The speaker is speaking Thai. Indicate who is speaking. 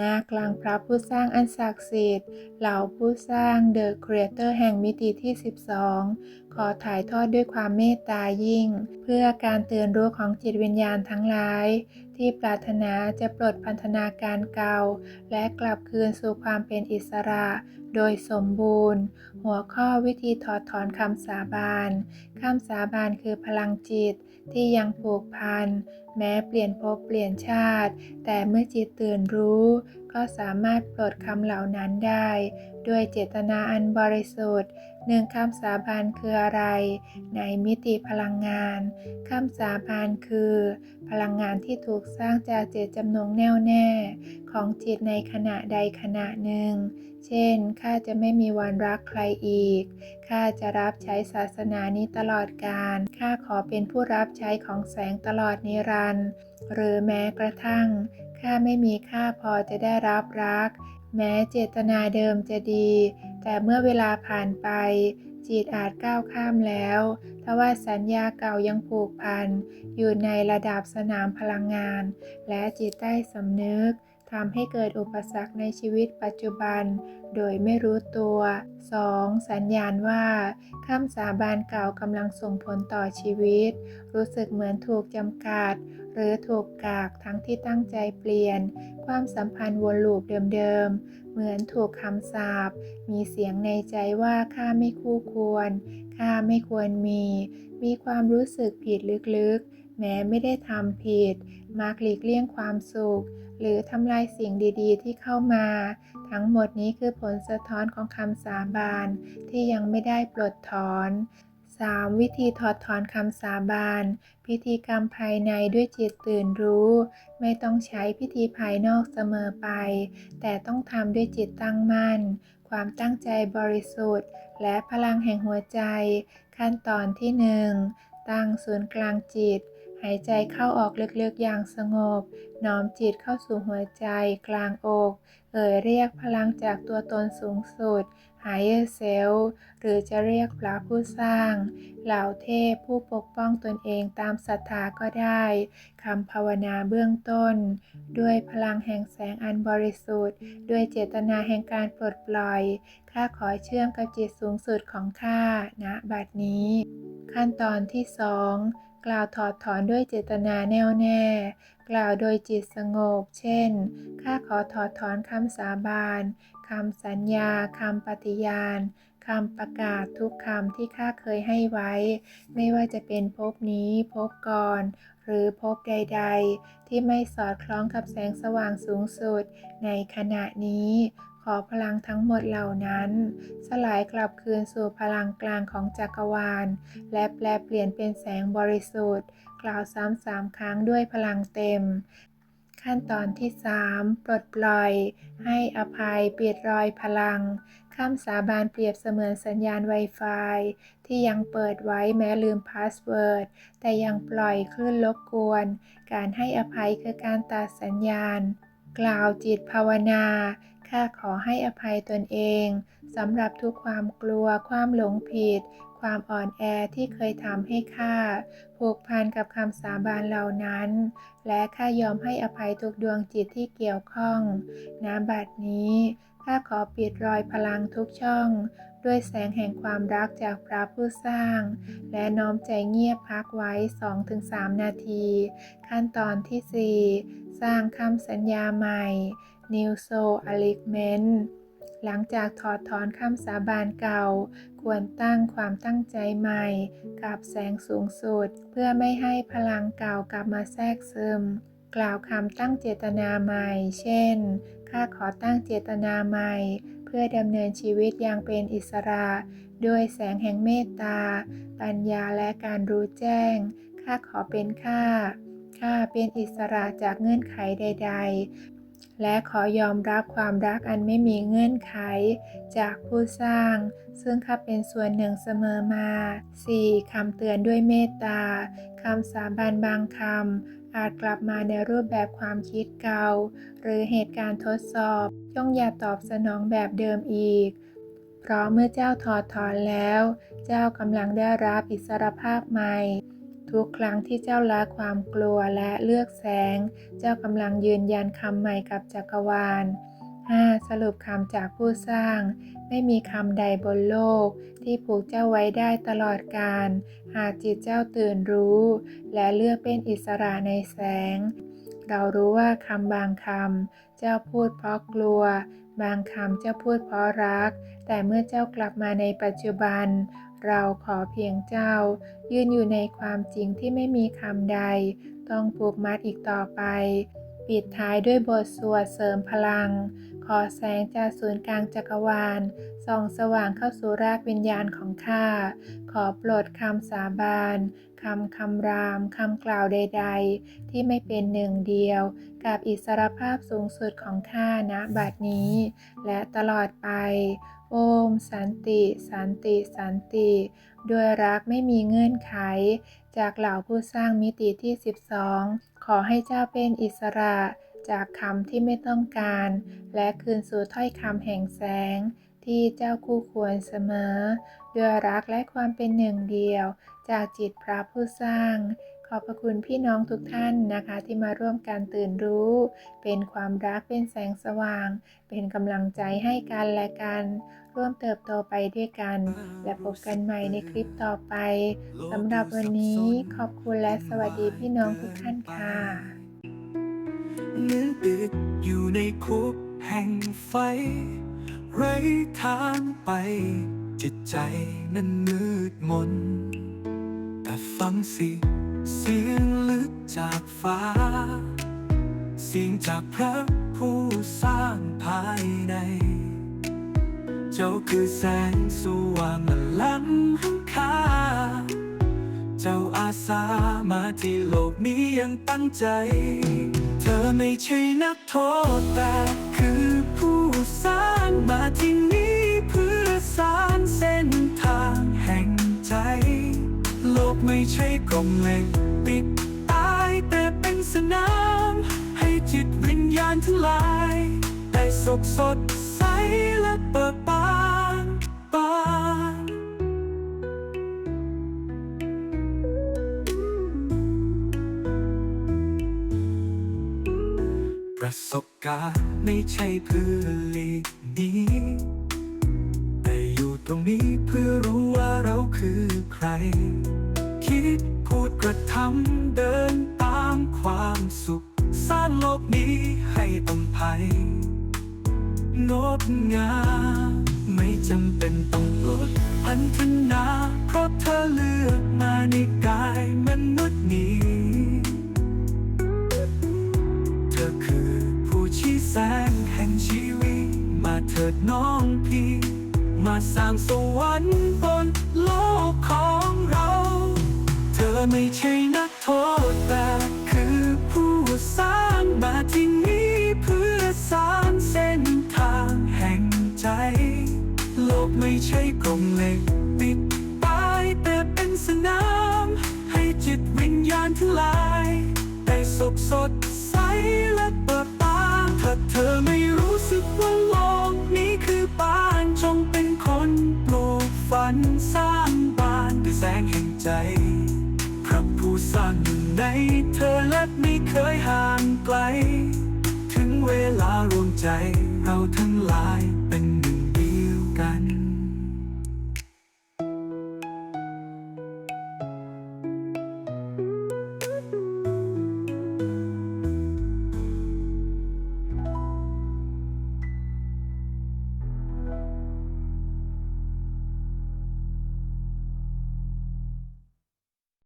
Speaker 1: นากลางพระผู้สร้างอันศักดิ์สิทธิ์ เหล่าผู้สร้างเดอะครีเอเตอร์แห่งมิติที่ 12 ขอถ่ายทอดด้วยความเมตตายิ่ง เพื่อการเตือนรู้ของจิตวิญญาณทั้งหลาย ที่ปรารถนาจะปลดพันธนาการเก่า และกลับคืนสู่ความเป็นอิสระ โดยสมบูรณ์ หัวข้อวิธีถอดถอนคำสาบานคำสาบานคือพลังจิตที่ยังผูกพัน แม้เปลี่ยนภพเปลี่ยนชาติ แต่เมื่อจิตตื่นรู้ ก็สามารถปลดคำเหล่านั้นได้ ด้วยเจตนาอันบริสุทธิ์หนึ่งคำสาบานคืออะไร ในมิติพลังงานคำสาบานคือ พลังงานที่ถูกสร้างจากเจตจำนงแน่วแน่ ของจิตในขณะใดขณะหนึ่ง เช่นข้าจะไม่มีวันรักใครอีกข้าจะรับใช้ศาสนานี้ตลอดกาลข้าขอเป็นผู้รับใช้ของแสงตลอดนิรันดร์หรือแม้กระทั่งข้าไม่มีค่าพอจะได้รับรัก แม้เจตนาเดิมจะดี แต่เมื่อเวลาผ่านไป จิตอาจก้าวข้ามแล้วทว่าสัญญาเก่ายังผูกพัน อยู่ในระดับสนามพลังงาน และจิตใต้สำนึก ทำให้เกิดอุปสรรคในชีวิตปัจจุบัน โดยไม่รู้ตัว 2. สัญญาณว่าคำสาบานเก่ากำลังส่งผลต่อชีวิต รู้สึกเหมือนถูกจำกัด หรือถูกกากทั้งที่ตั้งใจเปลี่ยน ความสัมพันธ์วนลูปเดิมๆ เหมือนถูกคำสาป มีเสียงในใจว่าข้าไม่คู่ควร ข้าไม่ควรมี มีความรู้สึกผิดลึกๆ แม้ไม่ได้ทำผิด มักหลีกเลี่ยงความสุข หรือทำลายสิ่งดีๆ ที่เข้ามา ทั้งหมดนี้คือผลสะท้อนของคำสาบานที่ยังไม่ได้ปลดถอน 3. วิธีถอดถอนคำสาบาน พิธีกรรมภายในด้วยจิตตื่นรู้ ไม่ต้องใช้พิธีภายนอกเสมอไป แต่ต้องทำด้วยจิตตั้งมั่น ความตั้งใจบริสุทธิ์ และพลังแห่งหัวใจ ขั้นตอนที่ 1 ตั้งศูนย์กลางจิต หายใจเข้าออกลึกๆอย่างสงบ น้อมจิตเข้าสู่หัวใจกลางอก เอ่ยเรียกพลังจากตัวตนสูงสุด Higher Self หรือจะเรียกพระผู้สร้าง เหล่าเทพผู้ปกป้องตนเองตามศรัทธาก็ได้คำภาวนาเบื้องต้น ด้วยพลังแห่งแสงอันบริสุทธิ์ ด้วยเจตนาแห่งการปลดปล่อย ข้าขอเชื่อมกับจิตสูงสุดของข้าณบัดนี้ ขั้นตอนที่สอง กล่าวถอดถอนด้วยเจตนาแน่วแน่ กล่าวโดยจิตสงบ เช่น ข้าขอถอดถอนคำสาบานคำสัญญาคำปฏิญาณคำประกาศทุกคำที่ข้าเคยให้ไว้ ไม่ว่าจะเป็นภพนี้ภพก่อน หรือภพใด ๆ ที่ไม่สอดคล้องกับแสงสว่างสูงสุด ในขณะนี้ ขอพลังทั้งหมดเหล่านั้น สลายกลับคืนสู่พลังกลางของจักรวาล และแปลเปลี่ยนเป็นแสงบริสุทธิ์ กล่าวซ้ำสามครั้งด้วยพลังเต็ม ขั้นตอนที่ 3 ปลดปล่อย ให้อภัยเปียดรอยพลังคำสาบานเปรียบเสมือนสัญญาณ Wi-Fi ที่ยังเปิดไว้แม้ลืมพาสเวิร์ด แต่ยังปล่อยคลื่นรบกวน การให้อภัยคือการตัดสัญญาณ กล่าวจิตภาวนา ข้าขอให้อภัยตนเองสำหรับทุกความกลัว ความหลงผิด ความอ่อนแอที่เคยทำให้ข้าผูกพันกับคำสาบานเหล่านั้น และข้ายอมให้อภัยทุกดวงจิตที่เกี่ยวข้องณบัดนี้ข้าขอปิดรอยพลังทุกช่อง ด้วยแสงแห่งความรักจากพระผู้สร้าง และน้อมใจเงียบพักไว้ 2-3 นาที ขั้นตอนที่ 4 สร้างคำสัญญาใหม่ New Soul Alignment หลังจากถอดถอนคำสาบานเก่า ควรตั้งความตั้งใจใหม่กับแสงสูงสุด เพื่อไม่ให้พลังเก่ากลับมาแทรกซึม กล่าวคำตั้งเจตนาใหม่ เช่น ข้าขอตั้งเจตนาใหม่ พื่อดำเนินชีวิตอย่างเป็นอิสระ ด้วยแสงแห่งเมตตา ปัญญาและการรู้แจ้ง ข้าขอเป็นข้า ข้าเป็นอิสระจากเงื่อนไขใด ๆ และขอยอมรับความรักอันไม่มีเงื่อนไข จากผู้สร้าง ซึ่งข้าเป็นส่วนหนึ่งเสมอมา 4. คำเตือนด้วยเมตตา คำสาบานบางคำ อาจกลับมาในรูปแบบความคิดเก่า หรือเหตุการณ์ทดสอบ จงอย่าตอบสนองแบบเดิมอีก เพราะเมื่อเจ้าถอดถอนแล้ว เจ้ากำลังได้รับอิสรภาพใหม่ ทุกครั้งที่เจ้าละความกลัวและเลือกแสง เจ้ากำลังยืนยันคำใหม่กับจักรวาล 5. สรุปคำจากผู้สร้าง ไม่มีคำใดบนโลก ที่ผูกเจ้าไว้ได้ตลอดกาลหากจิตเจ้าตื่นรู้ และเลือกเป็นอิสระในแสง เรารู้ว่าคำบางคำเจ้าพูดเพราะกลัว บางคำเจ้าพูดเพราะรัก แต่เมื่อเจ้ากลับมาในปัจจุบัน เราขอเพียงเจ้า ยืนอยู่ในความจริงที่ไม่มีคำใด ต้องผูกมัดอีกต่อไป ปิดท้ายด้วยบทสวดเสริมพลัง ขอแสงจากศูนย์กลางจักรวาล ส่องสว่างเข้าสู่รากวิญญาณของข้า ขอโปรดคำสาบานคำคำรามคำกล่าวใด ๆ ที่ไม่เป็นหนึ่งเดียว กับอิสรภาพสูงสุดของข้าณบัดนี้ และตลอดไป โอม สันติ สันติ สันติ ด้วยรักไม่มีเงื่อนไข จากเหล่าผู้สร้างมิติที่ 12 ขอให้เจ้าเป็นอิสระ จากคำที่ไม่ต้องการ และคืนสู่ถ้อยคำแห่งแสง ที่เจ้าคู่ควรเสมอ ด้วยรักและความเป็นหนึ่งเดียว จากจิตพระผู้สร้าง ขอบพระคุณพี่น้องทุกท่านนะคะ ที่มาร่วมการตื่นรู้ เป็นความรักเป็นแสงสว่าง เป็นกำลังใจให้กันและกันร่วมเติบโตไปด้วยกัน และพบกันใหม่ในคลิปต่อไปสำหรับวันนี้ขอบคุณและสวัสดีพี่น้องทุกท่านค่ะ
Speaker 2: เหมือนติดอยู่ในคุกแห่งไฟ ไร้ทางไป จิตใจนั้นมืดมน แต่ฟังสิ เสียงลึกจากฟ้า เสียงจากพระผู้สร้างภายใน เจ้าคือแสงสว่างละล้ำค่าเจ้าอาสามาที่โลกนี้อยังตั้งใจ เธอไม่ใช่นักโทษแต่คือผู้สร้างมาที่นี่เพื่อสร้างเส้นทางแห่งใจ โลกไม่ใช่กรงเล็กปิดตายแต่เป็นสนาม ให้จิตวิญญาณทั้งหลาย ได้สกสดใสและเปิด ประสบการณ์ไม่ใช่เพื่อหลีกนี้ แต่อยู่ตรงนี้เพื่อรู้ว่าเราคือใคร คิดพูดกระทำเดินตามความสุข สร้างโลกนี้ให้อำภัยงดงามไม่จำเป็นต้องลดพันธนา เพราะเธอเลือกมาในกายมนุษย์นี้ แสงแห่งชีวิต มาเถิดน้องพี่ มาสร้างสวรรค์บนโลกของเรา เธอไม่ใช่นักโทษแต่คือผู้สร้างมาที่นี่เพื่อสร้างเส้นทางแห่งใจ โลกไม่ใช่กรงเหล็กปิดตายแต่เป็นสนาม ให้จิตวิญญาณทั้งหลาย ได้สกสดใสและ เธอไม่รู้สึกว่าโลกนี้คือบ้านจงเป็นคนปลูกฝันสร้างบ้านด้วยแสงแห่งใจ พระผู้สร้างอยู่ในเธอและไม่เคยห่างไกล ถึงเวลารวมใจเราทั้งหลาย